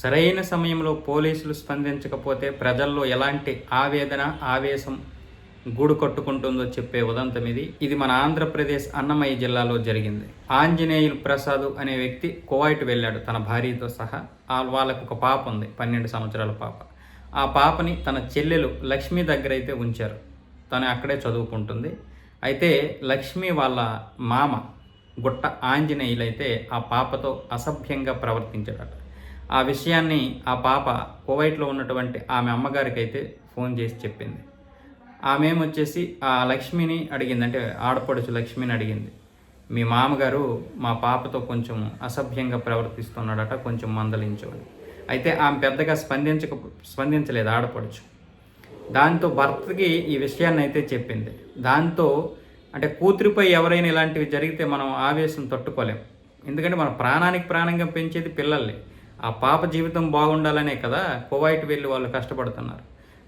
సరైన సమయంలో పోలీసులు స్పందించకపోతే ప్రజల్లో ఎలాంటి ఆవేదన ఆవేశం గూడు కట్టుకుంటుందో చెప్పే ఉదంతం ఇది. ఇది మన ఆంధ్రప్రదేశ్ అన్నమయ్య జిల్లాలో జరిగింది. ఆంజనేయులు ప్రసాద్ అనే వ్యక్తి కువైట్ వెళ్ళాడు. తన భార్యతో సహా ఆ వాళ్ళకు ఒక పాప ఉంది పన్నెండు సంవత్సరాల పాప. ఆ పాపని తన చెల్లెలు లక్ష్మి దగ్గర అయితే ఉంచారు. తను అక్కడే చదువుకుంటుంది. అయితే లక్ష్మి వాళ్ళ మామ గుట్ట ఆంజనేయులు అయితే ఆ పాపతో అసభ్యంగా ప్రవర్తించాడట. ఆ విషయాన్ని ఆ పాప కువైట్లో ఉన్నటువంటి ఆమె అమ్మగారికి అయితే ఫోన్ చేసి చెప్పింది. ఆమె వచ్చేసి ఆ లక్ష్మిని అడిగింది. అంటే ఆడపడుచు లక్ష్మిని అడిగింది. మీ మామగారు మా పాపతో కొంచెం అసభ్యంగా ప్రవర్తిస్తున్నాడట కొంచెం మందలించు అయితే ఆమె పెద్దగా స్పందించక స్పందించలేదు ఆడపడుచు. దాంతో భర్తకి ఈ విషయాన్ని అయితే చెప్పింది. దాంతో అంటే కూతురిపై ఎవరైనా ఇలాంటివి జరిగితే మనం ఆవేశం తట్టుకోలేం. ఎందుకంటే మన ప్రాణానికి ప్రాణంగా పెంచేది పిల్లల్ని ఆ పాప జీవితం బాగుండాలనే కదా కువైట్ వెళ్ళి వాళ్ళు కష్టపడుతున్నారు.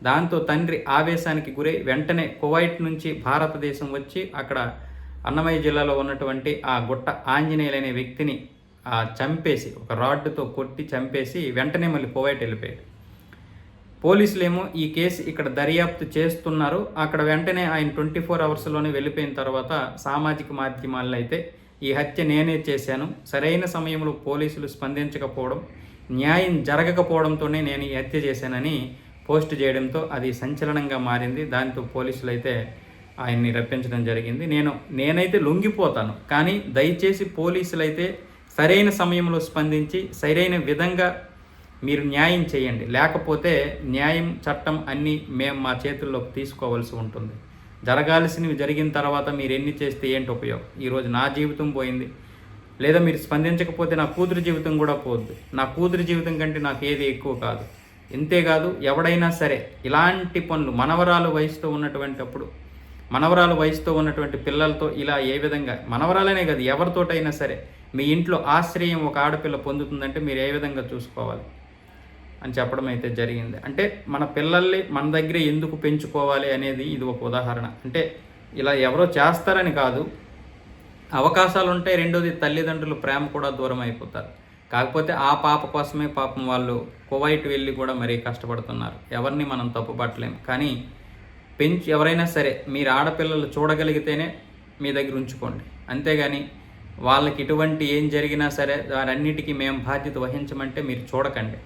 దాంతో తండ్రి ఆవేశానికి గురై వెంటనే కువైట్ నుంచి భారతదేశం వచ్చి అక్కడ అన్నమయ్య జిల్లాలో ఉన్నటువంటి ఆ గుట్ట ఆంజనేయులనే వ్యక్తిని చంపేసి ఒక రాడ్డుతో కొట్టి చంపేసి వెంటనే మళ్ళీ కువైట్ వెళ్ళిపోయాడు. పోలీసులేమో ఈ కేసు ఇక్కడ దర్యాప్తు చేస్తున్నారు. అక్కడ వెంటనే ఆయన ట్వంటీ ఫోర్ అవర్స్లోనే వెళ్ళిపోయిన తర్వాత సామాజిక మాధ్యమాల్లో అయితే ఈ హత్య నేనే చేశాను. సరైన సమయంలో పోలీసులు స్పందించకపోవడం న్యాయం జరగకపోవడంతోనే నేను ఈ హత్య చేశానని పోస్ట్ చేయడంతో అది సంచలనంగా మారింది. దాంతో పోలీసులు అయితే ఆయన్ని రప్పించడం జరిగింది. నేను నేనైతే లొంగిపోతాను. కానీ దయచేసి పోలీసులు అయితే సరైన సమయంలో స్పందించి సరైన విధంగా మీరు న్యాయం చేయండి. లేకపోతే న్యాయం చట్టం అన్నీ మేము మా చేతుల్లోకి తీసుకోవాల్సి ఉంటుంది. జరగాల్సినవి జరిగిన తర్వాత మీరు ఎన్ని చేస్తే ఏంటి ఉపయోగం? ఈరోజు నా జీవితం పోయింది. లేదా మీరు స్పందించకపోతే నా కూతురు జీవితం కూడా పోద్ది. నా కూతురు జీవితం కంటే నాకు ఏది ఎక్కువ కాదు. ఇంతేకాదు ఎవడైనా సరే ఇలాంటి పనులు మనవరాలు వయసుతో ఉన్నటువంటి అప్పుడు మనవరాలు వయసుతో ఉన్నటువంటి పిల్లలతో ఇలా ఏ విధంగా మనవరాలనే కాదు ఎవరితోటైనా సరే మీ ఇంట్లో ఆశ్రయం ఒక ఆడపిల్ల పొందుతుందంటే మీరు ఏ విధంగా చూసుకోవాలి? అని చెప్పడం అయితే జరిగింది. అంటే మన పిల్లల్ని మన దగ్గర ఎందుకు పెంచుకోవాలి అనేది ఇది ఒక ఉదాహరణ. అంటే ఇలా ఎవరో చేస్తారని కాదు అవకాశాలు ఉంటాయి రెండోది తల్లిదండ్రులు ప్రేమ కూడా దూరం అయిపోతారు. కాకపోతే ఆ పాప కోసమే పాపం వాళ్ళు కువైట్ వెళ్ళి కూడా మరీ కష్టపడుతున్నారు. ఎవరిని మనం తప్పుపట్టలేము కానీ పెంచి ఎవరైనా సరే మీరు ఆడపిల్లలు చూడగలిగితేనే మీ దగ్గర ఉంచుకోండి. అంతేగాని వాళ్ళకి ఇటువంటి ఏం జరిగినా సరే దానన్నిటికీ మేము బాధ్యత వహించమంటే మీరు చూడకండి.